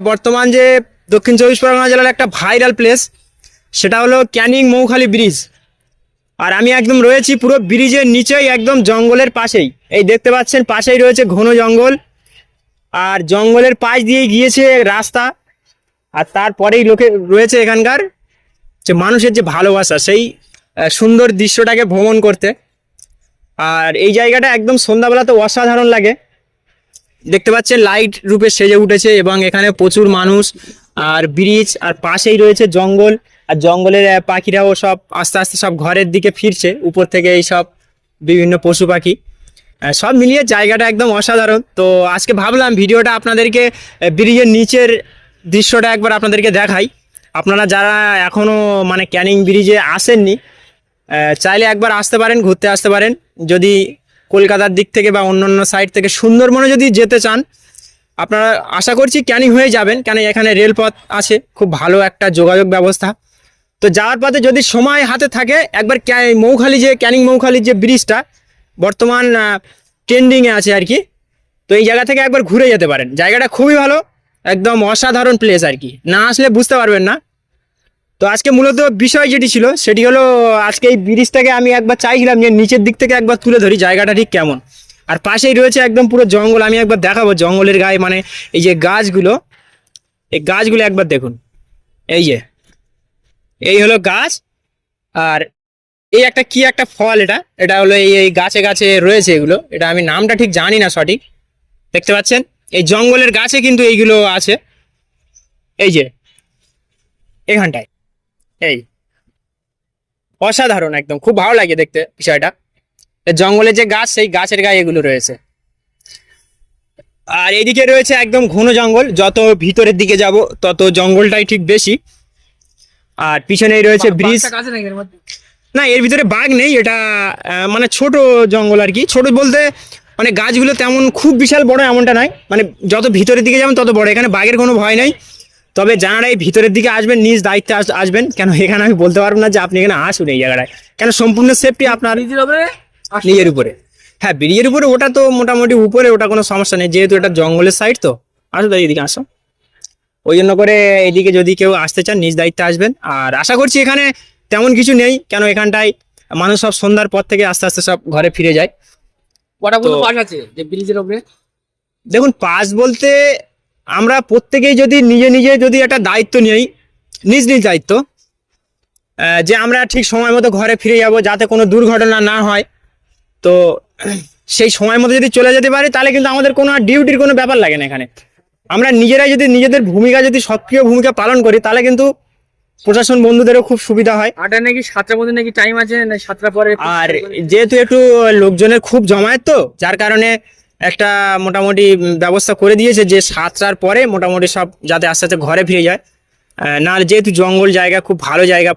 বর্তমান যে দক্ষিণ চব্বিশ পরগনা জেলার একটা ভাইরাল প্লেস সেটা হলো ক্যানিং মৌখালি ব্রিজ আর আমি একদম রয়েছি পুরো ব্রিজের নিচেই, একদম জঙ্গলের পাশেই। এই দেখতে পাচ্ছেন, পাশেই রয়েছে ঘন জঙ্গল। আর জঙ্গলের পাশ দিয়ে গিয়েছে রাস্তা। আর তারপরেই লোকে রয়েছে এখানকার যে মানুষের যে ভালোবাসা, সেই সুন্দর দৃশ্যটাকে ভ্রমণ করতে। আর এই জায়গাটা একদম সন্ধ্যাবেলাতে অসাধারণ লাগে। দেখতে পাচ্ছেন লাইট রূপে সেজে উঠেছে এবং এখানে প্রচুর মানুষ, আর ব্রিজ আর পাশেই রয়েছে জঙ্গল, আর জঙ্গলের পাখিরাও সব আস্তে আস্তে সব ঘরের দিকে ফিরছে, উপর থেকে এই সব বিভিন্ন পশু পাখি। সব মিলিয়ে জায়গাটা একদম অসাধারণ। তো আজকে ভাবলাম ভিডিওটা আপনাদেরকে ব্রিজের নিচের দৃশ্যটা একবার আপনাদেরকে দেখাই। আপনারা যারা এখনও মানে ক্যানিং ব্রিজে আসেননি চাইলে একবার আসতে পারেন, ঘুরতে আসতে পারেন। যদি কলকাতার দিক থেকে বা অন্য অন্য সাইড থেকে সুন্দরবনে যদি যেতে চান, আপনারা আশা করছি ক্যানিং হয়ে যাবেন কেন এখানে রেলপথ আছে, খুব ভালো একটা যোগাযোগ ব্যবস্থা। তো যাওয়ার পথে যদি সময় হাতে থাকে, একবার মৌখালি যে, ক্যানিং মৌখালির যে ব্রিজটা বর্তমান ট্রেন্ডিংয়ে আছে আর কি, তো এই জায়গা থেকে একবার ঘুরে যেতে পারেন। জায়গাটা খুবই ভালো, একদম অসাধারণ প্লেস আর কি। না আসলে বুঝতে পারবেন না। তো আজকে মূলত বিষয় যেটি ছিল, সেটি হলো আজকে এই ব্রিজটাকে আমি একবার চাইছিলাম যে নিচের দিক থেকে একবার তুলে ধরি, জায়গাটা ঠিক কেমন। আর পাশেই রয়েছে একদম পুরো জঙ্গল, আমি একবার দেখাবো জঙ্গলের গায়ে মানে এই যে গাছগুলো, এই গাছগুলো একবার দেখুন। এই যে, এই হলো গাছ, আর এই একটা কি একটা ফল এটা? এটা হলো এই এই গাছে গাছে রয়েছে এগুলো। এটা আমি নামটা ঠিক জানি না সঠিক। দেখতে পাচ্ছেন? এই জঙ্গলের গাছে কিন্তু এইগুলো আছে। এই যে, এখানটায়। এই অসাধারণ একদম খুব ভালো লাগে দেখতে বিষয়টা। এই জঙ্গলের যে গাছ সেই গাছের গায়ে এগুলো রয়েছে। আর এইদিকে রয়েছে একদম ঘন জঙ্গল যত ভিতরের দিকে যাব তত জঙ্গলটাই ঠিক বেশি। আর পিছনেই রয়েছে ব্রিজ। না এর ভিতরে বাঘ নেই এটা মানে ছোট জঙ্গল আর কি। ছোট বলতে মানে গাছগুলো তেমন খুব বিশাল বড় এমনটা নয় মানে যত ভিতরের দিকে যাবেন তত বড়। এখানে বাঘের কোনো ভয় নেই। তবে যারা এই ভিতরের দিকে আসবেন নিজ দায়িত্বে আস- আসবেন। কেন এখানে আমি বলতে পারব না যে আপনি এখানে আসুন এই জায়গাটায়। কেন সম্পূর্ণ সেফটি আপনার নিজের উপরে? হ্যাঁ ব্রিজের উপরে ওটা তো মোটামুটি উপরে ওটা কোনো সমস্যা নেই। যেহেতু এটা জঙ্গলের সাইড তো। আসো তাই এদিকে আসো ওই জন্য করে এদিকে যদি কেউ আসতে চান নিজ দায়িত্বে আসবেন। আর আশা করছি এখানে তেমন কিছু নেই। কেন এখানটায় মানুষ সব সন্ধ্যার পর থেকে আস্তে আস্তে সব ঘরে ফিরে যায়। কটা পাশ আছে যে ব্রিজের উপরে? দেখুন পাস বলতে আমরা প্রত্যেকেই যদি নিজে নিজে যদি একটা দায়িত্ব নিই নিজ নিজ দায়িত্ব যে আমরা ঠিক সময় মতো ঘরে ফিরে যাব যাতে কোনো দুর্ঘটনা না হয় তো সেই সময় মতো যদি চলে যেতে পারি তাহলে কিন্তু আমাদের কোনো আর ডিউটির কোনো ব্যাপার লাগে না এখানে। আমরা নিজেরাই যদি নিজেদের ভূমিকা যদি সক্রিয় ভূমিকা পালন করি তাহলে কিন্তু প্রশাসন বন্ধুদেরও খুব সুবিধা হয়। আটা নাকি সাতটার মধ্যে নাকি টাইম আছে না সাতটা পরে আর যেহেতু একটু লোকজনের খুব জমায়েত তো যার কারণে একটা মোটামুটি ব্যবস্থা করে দিয়েছে যে সাতটার পরে মোটামুটি সব যাতে আস্তে আস্তে ঘরে ফিরে যায়। না যেহেতু জঙ্গল জায়গা, খুব ভালো জায়গা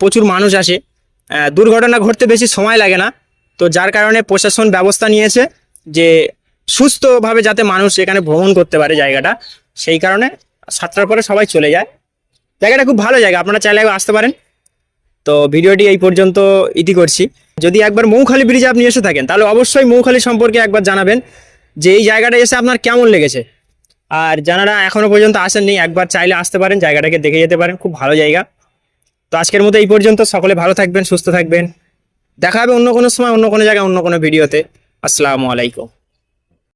প্রচুর মানুষ আসে। দুর্ঘটনা ঘটতে বেশি সময় লাগে না। তো যার কারণে প্রশাসন ব্যবস্থা নিয়েছে যে সুস্থভাবে যাতে মানুষ এখানে ভ্রমণ করতে পারে জায়গাটা। সেই কারণে সাতটার পরে সবাই চলে যায়। জায়গাটা খুব ভালো জায়গা, আপনারা চাইলে আসতে পারেন। তো ভিডিওটি এই পর্যন্ত ইতি করছি। যদি একবার মৌখালি ব্রিজে আপনি এসে থাকেন, তাহলে অবশ্যই মৌখালি সম্পর্কে একবার জানাবেন যে এই জায়গাটা এসে আপনার কেমন লেগেছে। আর যারা এখনও পর্যন্ত আসেননি, একবার চাইলে আসতে পারেন, জায়গাটাকে দেখে যেতে পারেন, খুব ভালো জায়গা। তো আজকের মতো এই পর্যন্ত, সকলে ভালো থাকবেন, সুস্থ থাকবেন। দেখা হবে অন্য কোনো সময়, অন্য কোনো জায়গায়, অন্য কোনো ভিডিওতে। আসসালামু আলাইকুম।